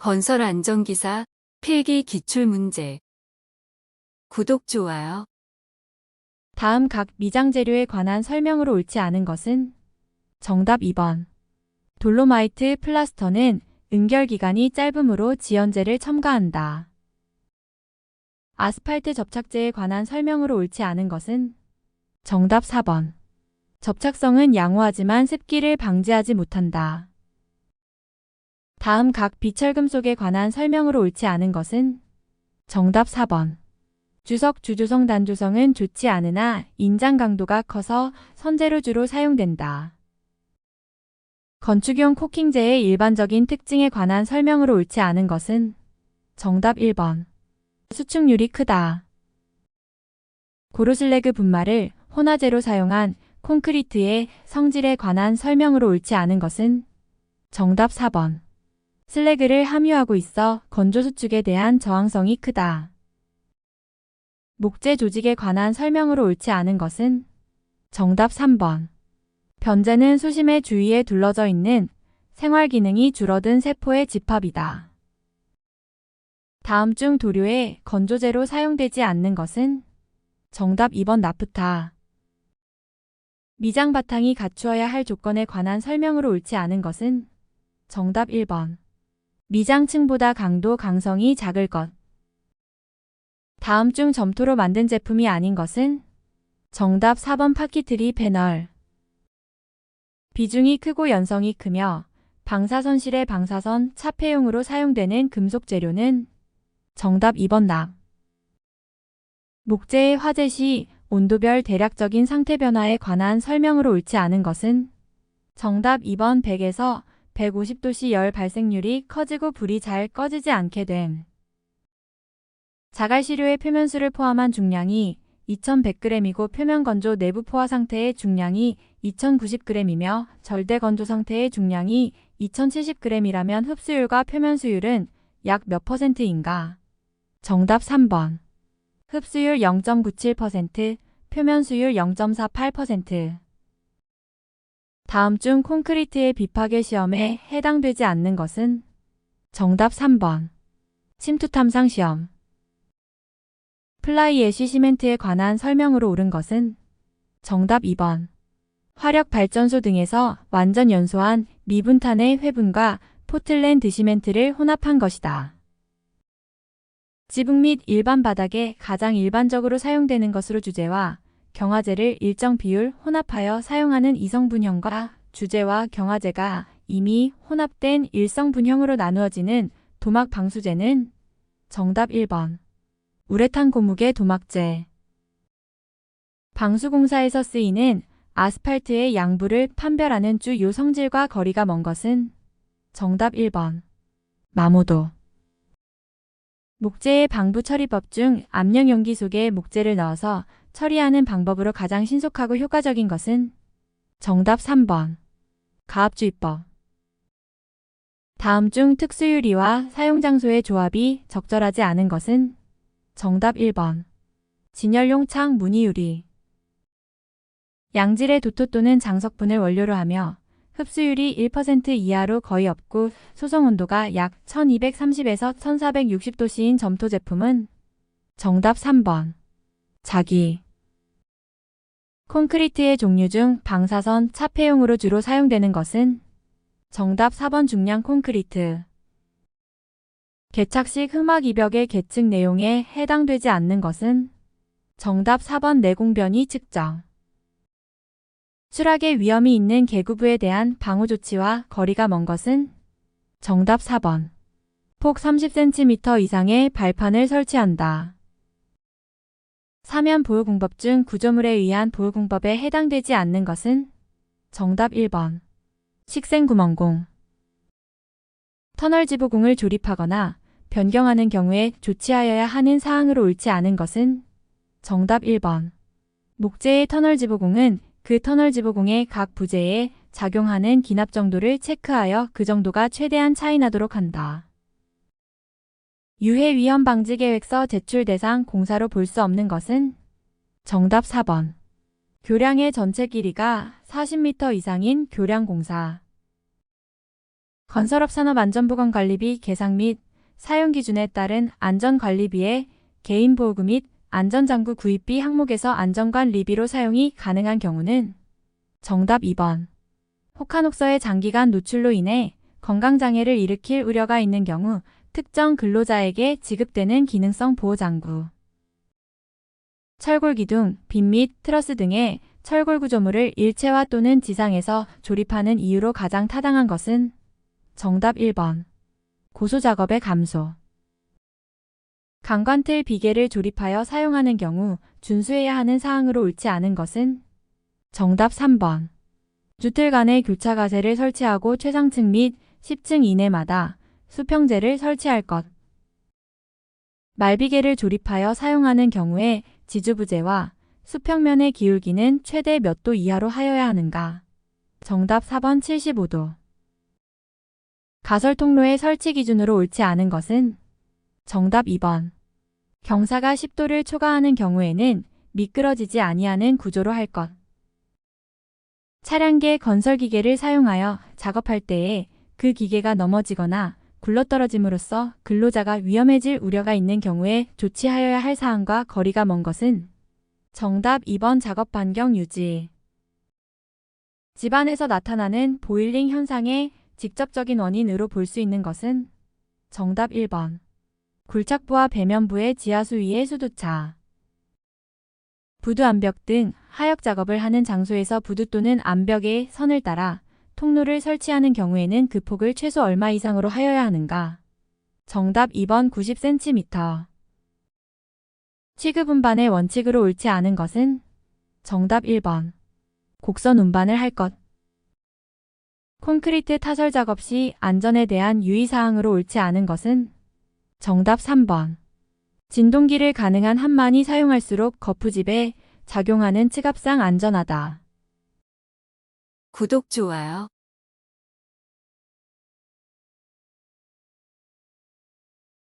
건설 안전기사 필기 기출 문제. 구독, 좋아요. 다음 각 미장 재료에 관한 설명으로 옳지 않은 것은 정답 2번. 돌로마이트 플라스터는 응결 기간이 짧으므로 지연제를 첨가한다. 아스팔트 접착제에 관한 설명으로 옳지 않은 것은 정답 4번. 접착성은 양호하지만 습기를 방지하지 못한다. 다음 각 비철금속에 관한 설명으로 옳지 않은 것은 정답 4번. 주석 주조성 단조성은 좋지 않으나 인장 강도가 커서 선재로 주로 사용된다. 건축용 코킹제의 일반적인 특징에 관한 설명으로 옳지 않은 것은 정답 1번. 수축률이 크다. 고로슬래그 분말을 혼화제로 사용한 콘크리트의 성질에 관한 설명으로 옳지 않은 것은 정답 4번. 슬래그를 함유하고 있어 건조 수 축에 대한 저항성이 크다. 목재 조직에 관한 설명으로 옳지 않은 것은 정답 3번. 변제는 수심의 주위에 둘러져 있는 생활 기능이 줄어든 세포의 집합이다. 다음 중 도료에 건조제로 사용되지 않는 것은 정답 2번 나프타. 미장 바탕이 갖추어야 할 조건에 관한 설명으로 옳지 않은 것은 정답 1번. 미장층보다 강도 강성이 작을 것. 다음 중 점토로 만든 제품이 아닌 것은 정답 4번 파키트리 패널. 비중이 크고 연성이 크며 방사선실의 방사선 차폐용으로 사용되는 금속 재료는 정답 2번 낙. 목재의 화재 시 온도별 대략적인 상태 변화에 관한 설명으로 옳지 않은 것은 정답 2번 100에서 150도씨 열 발생률이 커지고 불이 잘 꺼지지 않게 됨. 자갈시료의 표면수를 포함한 중량이 2100g이고 표면 건조 내부 포화 상태의 중량이 2090g이며 절대 건조 상태의 중량이 2070g이라면 흡수율과 표면 수율은 약 몇 퍼센트인가? 정답 3번. 흡수율 0.97%, 표면 수율 0.48%. 다음 중 콘크리트의 비파괴 시험에 해당되지 않는 것은 정답 3번. 침투 탐상 시험. 플라이 애쉬 시멘트에 관한 설명으로 옳은 것은 정답 2번. 화력 발전소 등에서 완전 연소한 미분탄의 회분과 포틀랜드 시멘트를 혼합한 것이다. 지붕 및 일반 바닥에 가장 일반적으로 사용되는 것으로 주재와 경화제를 일정 비율 혼합하여 사용하는 이성분형과 주재와 경화제가 이미 혼합된 일성분형으로 나누어지는 도막 방수제는 정답 1번. 우레탄 고무계 도막재. 방수공사에서 쓰이는 아스팔트의 양부를 판별하는 주요 성질과 거리가 먼 것은 정답 1번. 마모도. 목재의 방부 처리법 중 압력 용기 속에 목재를 넣어서 처리하는 방법으로 가장 신속하고 효과적인 것은 정답 3번. 가압주의법. 다음 중 특수유리와 사용장소의 조합이 적절하지 않은 것은 정답 1번. 진열용 창 무늬유리. 양질의 도토 또는 장석분을 원료로 하며 흡수율이 1% 이하로 거의 없고 소성 온도가 약 1230에서 1460도씨인 점토 제품은 정답 3번. 자기. 콘크리트의 종류 중 방사선 차폐용으로 주로 사용되는 것은 정답 4번 중량 콘크리트. 개착식 흑막 이벽의 계층 내용에 해당되지 않는 것은 정답 4번 내공변이 측정. 추락의 위험이 있는 계구부에 대한 방호 조치와 거리가 먼 것은 정답 4번. 폭 30cm 이상의 발판을 설치한다. 사면 보호공법 중 구조물에 의한 보호공법에 해당되지 않는 것은 정답 1번. 식생구멍공. 터널 지붕공을 조립하거나 변경하는 경우에 조치하여야 하는 사항으로 옳지 않은 것은 정답 1번. 목재의 터널 지붕공은 그 터널 지붕공의 각 부재에 작용하는 기납 정도를 체크하여 그 정도가 최대한 차이 나도록 한다. 유해 위험 방지 계획서 제출 대상 공사로 볼 수 없는 것은 정답 4번. 교량의 전체 길이가 40m 이상인 교량 공사. 건설업 산업안전보건관리비 계상 및 사용 기준에 따른 안전관리비의 개인보호구 및 안전장구 구입비 항목에서 안전관리비로 사용이 가능한 경우는 정답 2번. 혹한옥서의 장기간 노출로 인해 건강장애를 일으킬 우려가 있는 경우 특정 근로자에게 지급되는 기능성 보호 장구. 철골 기둥, 빔및 트러스 등의 철골 구조물을 일체화 또는 지상에서 조립하는 이유로 가장 타당한 것은 정답 1번. 고소 작업의 감소. 강관틀 비계를 조립하여 사용하는 경우 준수해야 하는 사항으로 옳지 않은 것은 정답 3번. 주틀 간의 교차 가세를 설치하고 최상층 및 10층 이내마다 수평제를 설치할 것. 말비계를 조립하여 사용하는 경우에 지주부재와 수평면의 기울기는 최대 몇 도 이하로 하여야 하는가? 정답 4번 75도. 가설 통로의 설치 기준으로 옳지 않은 것은 정답 2번. 경사가 10도를 초과하는 경우에는 미끄러지지 아니하는 구조로 할 것. 차량계 건설 기계를 사용하여 작업할 때에 그 기계가 넘어지거나 굴러떨어짐으로써 근로자가 위험해질 우려가 있는 경우에 조치하여야 할 사항과 거리가 먼 것은 정답 2번 작업 반경 유지. 집안에서 나타나는 보일링 현상의 직접적인 원인으로 볼 수 있는 것은 정답 1번. 굴착부와 배면부의 지하수 위의 수두차. 부두 암벽 등 하역 작업을 하는 장소에서 부두 또는 암벽의 선을 따라 통로를 설치하는 경우에는 그 폭을 최소 얼마 이상으로 하여야 하는가? 정답 2번 90cm. 취급 운반의 원칙으로 옳지 않은 것은 정답 1번. 곡선 운반을 할 것. 콘크리트 타설 작업 시 안전에 대한 유의사항으로 옳지 않은 것은 정답 3번. 진동기를 가능한 한 많이 사용할수록 거푸집에 작용하는 측압상 안전하다. 구독, 좋아요.